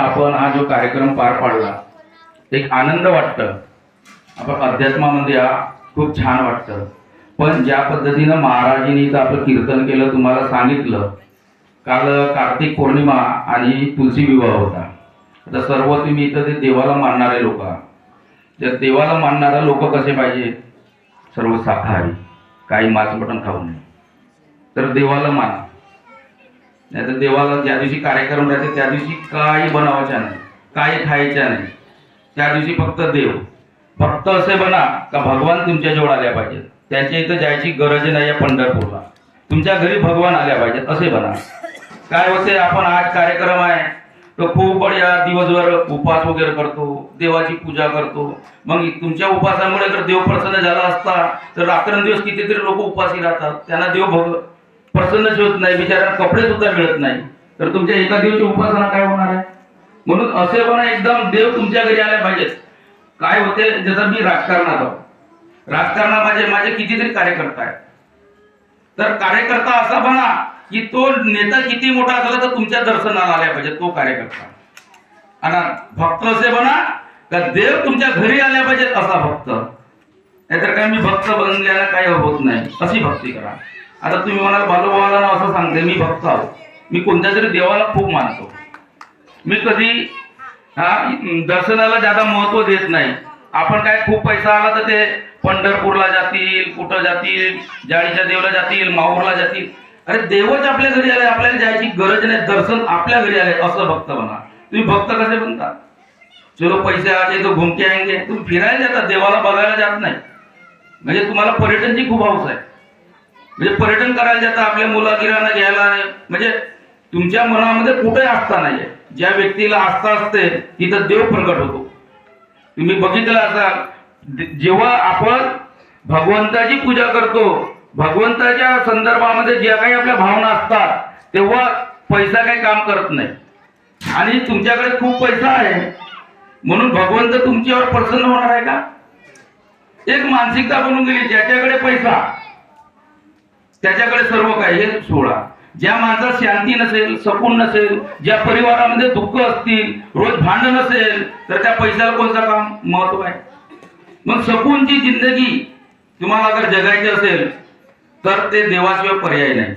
आपण हा जो कार्यक्रम पार पाडला एक आनंद वाटतं. आपण अध्यात्मामध्ये हा खूप छान वाटतं. पण ज्या पद्धतीनं महाराजींनी आपलं कीर्तन केलं तुम्हाला सांगितलं काल कार्तिक पौर्णिमा आणि तुलसी विवाह होता. आता सर्व तुम्ही इथं ते देवाला मानणारे लोक त्या देवाला मानणारे लोक कसे पाहिजे? सर्व शाकाहारी काही मांस मटण खाऊ नये. तर देवाला माना. नाही तर देवाला ज्या दिवशी कार्यक्रम राहते त्या दिवशी काही बनवायच्या नाही काही खायच्या नाही. त्या दिवशी फक्त देव. फक्त असे बना का भगवान तुमच्या जवळ आल्या पाहिजेत. त्यांच्या इथं जायची गरज नाही या पंढरपूरला. तुमच्या घरी भगवान आल्या पाहिजेत असे बना. काय होते आपण आज कार्यक्रम आहे तो खूप बढिया दिवसभर उपास वगैरे करतो देवाची पूजा करतो. मग तुमच्या उपासामुळे जर देव प्रसन्न झाला असता तर रात्रंदिवस कितीतरी लोक उपासी राहतात. त्यांना देव भग प्रसन्नच होत नाही बिचारा कपडे सुद्धा मिळत नाही. तर तुमच्या एका दिवशी उपासना काय होणार आहे? म्हणून असे पण एकदम देव तुमच्या घरी आले पाहिजेत. काय होते जसं मी राजकारणात आहो. राजकारणात माझे माझे कितीतरी कार्यकर्ता आहेत. तर कार्यकर्ता असा बना की तो नेता किती मोठा असला तर तुमच्या दर्शनाला आल्या पाहिजे तो कार्यकर्ता. आणि भक्त असे बना का देव तुमच्या घरी आल्या पाहिजेत असा भक्त. नाहीतर काय मी भक्त बनल्याला काही होत नाही अशी भक्ती करा. आता तुम्ही म्हणाल बालूभावाला असं सांगते मी भक्त आहो. मी कोणत्या तरी देवाला खूप मानतो. मी कधी हा दर्शनाला ज्यादा महत्त्व देत नाही. आपण काय खूप पैसा आला तर ते पंढरपूरला जातील कुठं जातील जाळीच्या देवला जातील माहूरला जातील. अरे देवच आपल्या घरी आले आपल्याला जायची गरज नाही दर्शन आपल्या घरी आले असं भक्त म्हणा. तुम्ही भक्त कसे बनता? चलो पैसे आले तर घुमके आएंगे. तुम्ही फिरायला जाता देवाला बघायला जात नाही. म्हणजे तुम्हाला पर्यटनची खूप हौस आहे. म्हणजे पर्यटन करायला जाता आपल्या मुलागिरांना घ्यायला म्हणजे तुमच्या मनामध्ये कुठे आस्था नाहीये. ज्या व्यक्तीला आस्था असते तिथं देव प्रकट होतो. तुम्ही बघितलं असाल जेव्हा आपण भगवंताची पूजा करतो भगवंताच्या संदर्भामध्ये ज्या काही आपल्या भावना असतात तेव्हा पैसा काही काम करत नाही. आणि तुमच्याकडे खूप पैसा आहे. म्हणून भगवंत तुमच्यावर प्रसन्न होणार आहे का? एक मानसिकता बनून गेली ज्याच्याकडे पैसा त्याच्याकडे सर्व काही सोडा. ज्या माणसात शांती नसेल सकून नसेल ज्या परिवारामध्ये दुःख असतील रोज भांडण नसेल तर त्या पैशाला कोणतं काम? महत्त्व आहे. मग सकूनची जिंदगी तुम्हाला जर जगायची असेल तर ते देवाशिवाय पर्याय नाही.